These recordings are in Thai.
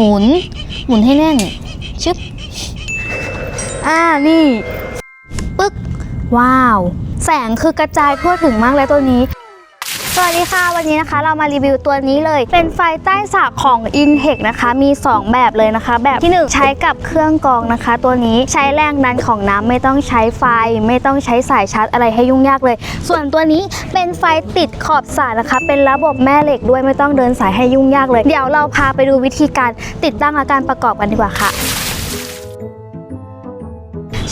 หมุน หมุนให้แน่น ชึบ อ่า นี่ ปึ๊ก ว้าว แสงคือกระจายทั่วถึงมากเลยตัวนี้ สวัสดีค่ะ วันนี้นะคะเรามารีวิวตัวนี้เลย เป็นไฟใต้สระของ i n t e c นะคะ มี 2 แบบเลยนะคะ แบบที่ 1 ใช้กับเครื่องกรองนะคะ ตัวนี้ใช้แรงดันของน้ำไม่ต้องใช้ไฟ ไม่ต้องใช้สายชาร์จอะไรให้ยุ่งยากเลย ส่วนตัวนี้เป็นไฟติดขอบสระนะคะ เป็นระบบแม่เหล็กด้วยไม่ต้องเดินสายให้ยุ่งยากเลย เดี๋ยวเราพาไปดูวิธีการติดตั้งและการประกอบกันดีกว่าค่ะ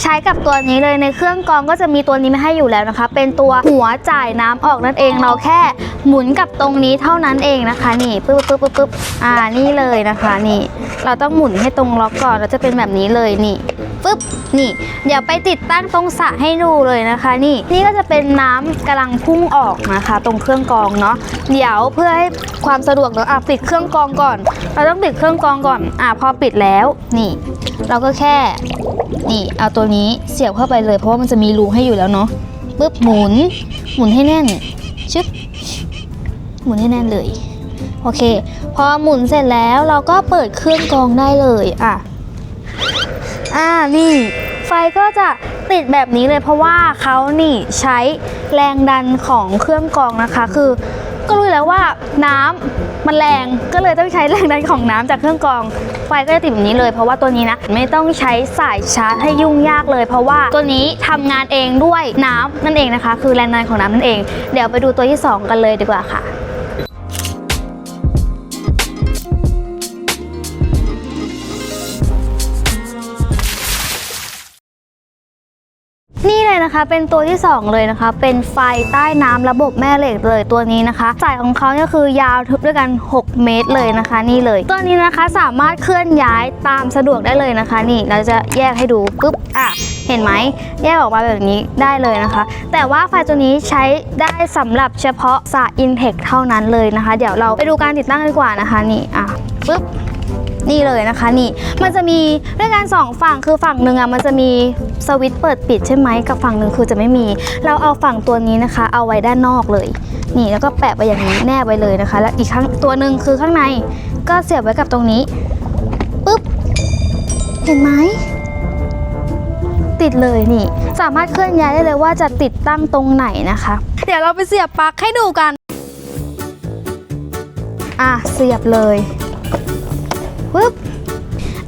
ใช้กับตัวนี้เลยในเครื่องกรองก็จะมีตัวนี้มาให้อยู่แล้วนะคะ เป็นตัวหัวจ่ายน้ำออกนั่นเองเราแค่หมุนกับตรงนี้เท่านั้นเองนะคะ นี่ปึ๊บปึ๊บปึ๊บปึ๊บอ่านี่เลยนะคะนี่ เราต้องหมุนให้ตรงล็อกก่อนเราจะเป็นแบบนี้เลยนี่ปึ๊บนี่ เดี๋ยวไปติดตั้งตรงสระให้ดูเลยนะคะ นี่นี่ก็จะเป็นน้ำกำลังพุ่งออกนะคะ ตรงเครื่องกรองเนาะเดี๋ยวเพื่อให้ความสะดวกเนาะอะปิดเครื่องกรองก่อน เราต้องปิดเครื่องกรองก่อนอะพอปิดแล้วนี่ เราก็แค่ นี่เอาตัวนี้เสียบเข้าไปเลย เพราะว่ามันจะมีรูให้อยู่แล้วเนาะปึ๊บหมุน หมุนให้แน่นชึบหมุนให้แน่นเลย โอเค พอหมุนเสร็จแล้วเราก็เปิดเครื่องกรองได้เลยอะอ่านี่ไฟก็จะติดแบบนี้เลยเพราะว่าเขานี่ใช้แรงดันของเครื่องกรองนะคะ คือ ก็รู้แล้วว่าน้ำมันแรงก็เลยต้องใช้แรงดันของน้ำจากเครื่องกรอง ไฟก็จะติดแบบนี้เลย เพราะว่าตัวนี้นะไม่ต้องใช้สายชาร์จให้ยุ่งยากเลย เพราะว่าตัวนี้ทำงานเองด้วยน้ำนั่นเองนะคะ คือแรงดันของน้ำนั่นเอง เดี๋ยวไปดูตัวที่สองกันเลยดีกว่าค่ะ นี่เลยนะคะ เป็นตัวที่ 2 เลยนะคะ เป็นไฟใต้น้ำระบบแม่เหล็กเลยตัวนี้นะคะ สายของเขาเนี่ยคือยาวทึบด้วยกัน 6 เมตรเลยนะคะ นี่เลย ตัวนี้นะคะสามารถเคลื่อนย้ายตามสะดวกได้เลยนะคะ นี่เราจะแยกให้ดูปุ๊บอะเห็นไหมแยกออกมาแบบนี้ได้เลยนะคะ แต่ว่าไฟตัวนี้ใช้ได้สำหรับเฉพาะสาย Intech เท่านั้นเลยนะคะ เดี๋ยวเราไปดูการติดตั้งดีกว่านะคะ นี่อะปุ๊บ นี่เลยนะคะนี่มันจะมีด้วยกันสองฝั่งคือฝั่งหนึ่งอะมันจะมีสวิตช์เปิดปิดใช่ไหมกับฝั่งหนึ่งคือจะไม่มี เราเอาฝั่งตัวนี้นะคะ เอาไว้ด้านนอกเลย นี่แล้วก็แปะไปอย่างนี้แนบไว้เลยนะคะ แล้วอีกข้างตัวหนึ่งคือข้างในก็เสียบไว้กับตรงนี้ปุ๊บเห็นไหมติดเลยนี่ สามารถเคลื่อนย้ายได้เลยว่าจะติดตั้งตรงไหนนะคะ เดี๋ยวเราไปเสียบปลั๊กให้ดูกัน อะเสียบเลย ปึ๊บ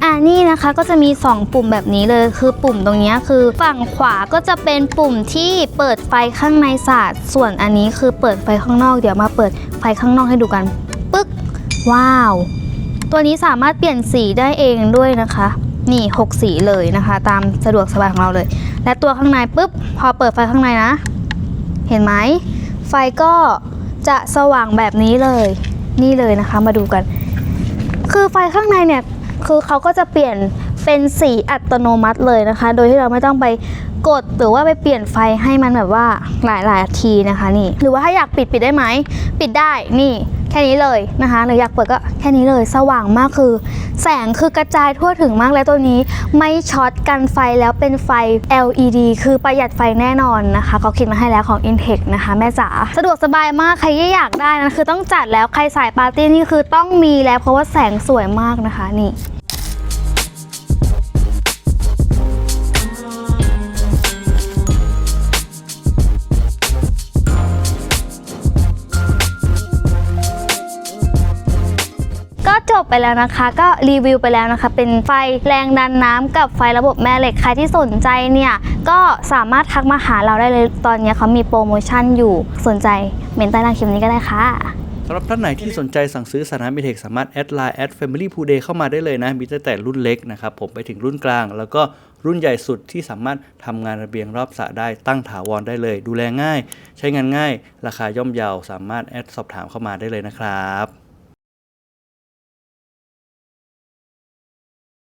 อ่านี่นะคะก็จะมี 2 ปุ่มแบบนี้เลยคือปุ่มตรงนี้คือฝั่งขวาก็จะเป็นปุ่มที่เปิดไฟข้างในศาสตร์ส่วนอันนี้คือเปิดไฟข้างนอกเดี๋ยวมาเปิดไฟข้างนอกให้ดูกันปึ๊กว้าว ตัวนี้สามารถเปลี่ยนสีได้เองด้วยนะคะ นี่ 6 สีเลยนะคะ ตามสะดวกสบายของเราเลย และตัวข้างในปุ๊บพอเปิดไฟข้างในนะ เห็นไหมไฟก็จะสว่างแบบนี้เลย นี่เลยนะคะมาดูกัน คือไฟข้างในเนี่ยคือเขาก็จะเปลี่ยนเป็นสีอัตโนมัติเลยนะคะ โดยที่เราไม่ต้องไปกดหรือว่าไปเปลี่ยนไฟให้มันแบบว่าหลายๆทีนะคะนี่ หรือว่าถ้าอยากปิดปิดได้ไหม ปิดได้นี่ ค่นี้เลยนะคะหรืออยากเปิดก็แค่นี้เลยสว่างมากคือ แสงคือกระจายทั่วถึงมากและตัวนี้ไม่ช็อตกันไฟแล้วเป็นไฟ LED คือประหยัดไฟแน่นอนนะคะเขาคิดมาให้แล้วของ Intech นะคะแม่จ๋าสะดวกสบายมากใครอยากได้นะคือต้องจัดแล้วใครสายปาร์ตี้นี่คือต้องมีแล้วเพราะว่าแสงสวยมากนะคะนี่ จบไปแล้วนะคะ ก็รีวิวไปแล้วนะคะ เป็นไฟแรงดันน้ำกับไฟระบบแม่เหล็กใครที่สนใจเนี่ย ก็สามารถทักมาหาเราได้เลยตอนนี้เขามีโปรโมชั่นอยู่สนใจเมนใต้ล่างคลิปนี้ก็ได้ค่ะสำหรับท่านไหนที่สนใจสั่งซื้อสานะมิเทคสามารถแอดไลน์แอด Family p o o Day เข้ามาได้เลยนะ มีตั้งแต่รุ่นเล็กนะครับ ผมไปถึงรุ่นกลาง แล้วก็รุ่นใหญ่สุดที่สามารถทำงานระเบียงรอบสระได้ตั้งถาวรได้เลย ดูแลง่าย ใช้งานง่าย ราคาย่อมเยาสามารถแอดสอบถามเข้ามาได้เลยนะครับ